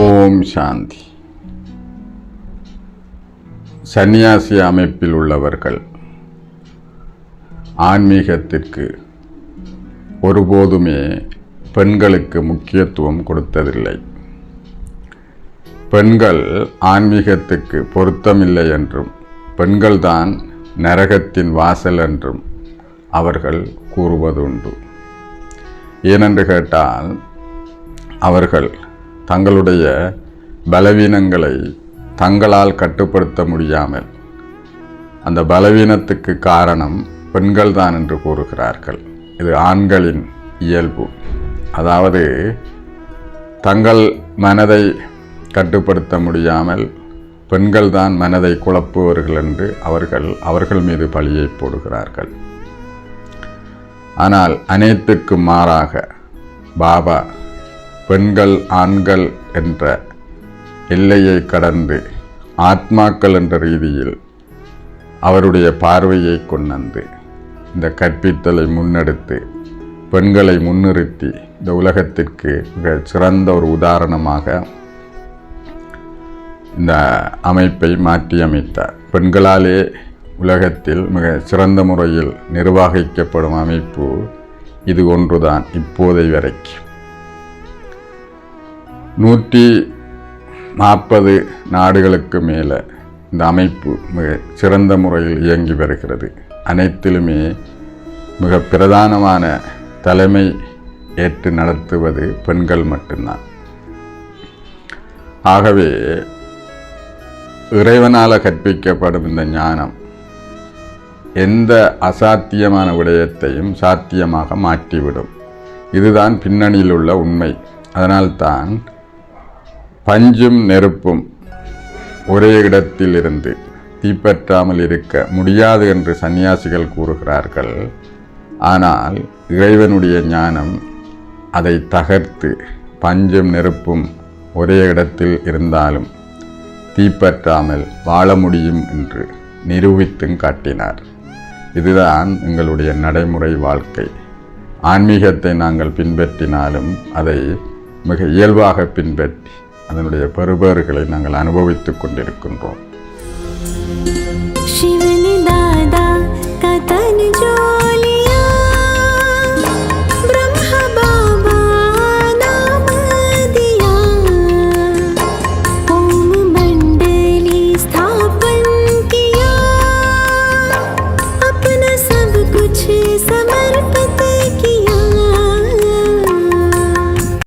ஓம் சாந்தி. சந்நியாசி அமைப்பில் உள்ளவர்கள் ஆன்மீகத்திற்கு ஒருபோதுமே பெண்களுக்கு முக்கியத்துவம் கொடுத்ததில்லை. பெண்கள் ஆன்மீகத்துக்கு பொருத்தமில்லை என்றும் பெண்கள்தான் நரகத்தின் வாசல் என்றும் அவர்கள் கூறுவதுண்டு. ஏனென்று கேட்டால் அவர்கள் தங்களுடைய பலவீனங்களை தங்களால் கட்டுப்படுத்த முடியாமல் அந்த பலவீனத்துக்கு காரணம் பெண்கள்தான் என்று கூறுகிறார்கள். இது ஆண்களின் இயல்பு. அதாவது தங்கள் மனதை கட்டுப்படுத்த முடியாமல் பெண்கள்தான் மனதை குழப்புவர்கள் என்று அவர்கள் அவர்கள் மீது பழியை போடுகிறார்கள். ஆனால் அனைத்துக்கும் மாறாக பாபா பெண்கள் ஆண்கள் என்ற எல்லையை கடந்து ஆத்மாக்கள் என்ற ரீதியில் அவருடைய பார்வையை கொண்டு இந்த கற்பித்தலை முன்னெடுத்து பெண்களை முன்னிறுத்தி இந்த உலகத்திற்கு மிக சிறந்த ஒரு உதாரணமாக இந்த அமைப்பை மாற்றியமைத்தார். பெண்களாலே உலகத்தில் மிக சிறந்த முறையில் நிர்வகிக்கப்படும் அமைப்பு இது ஒன்றுதான் இப்போதை வரைக்கும். நூற்றி நாற்பது நாடுகளுக்கு மேலே இந்த அமைப்பு மிக சிறந்த முறையில் இயங்கி வருகிறது. அனைத்திலுமே மிக பிரதானமான தலைமை ஏற்று நடத்துவது பெண்கள் மட்டும்தான். ஆகவே இறைவனால் கற்பிக்கப்படும் இந்த ஞானம் எந்த அசாத்தியமான விடயத்தையும் சாத்தியமாக மாற்றிவிடும். இதுதான் பின்னணியில் உள்ள உண்மை. அதனால்தான் பஞ்சும் நெருப்பும் ஒரே இடத்தில் இருந்து தீப்பற்றாமல் இருக்க முடியாது என்று சன்னியாசிகள் கூறுகிறார்கள். ஆனால் இறைவனுடைய ஞானம் அதை தகர்த்து பஞ்சும் நெருப்பும் ஒரே இடத்தில் இருந்தாலும் தீப்பற்றாமல் வாழ முடியும் என்று நிரூபித்தும் காட்டினார். இதுதான் எங்களுடைய நடைமுறை வாழ்க்கை. ஆன்மீகத்தை நாங்கள் பின்பற்றினாலும் அதை மிக இயல்பாக பின்பற்றி அதனுடைய பெறுபேறுகளை நாங்கள் அனுபவித்துக் கொண்டிருக்கின்றோம். समर्पित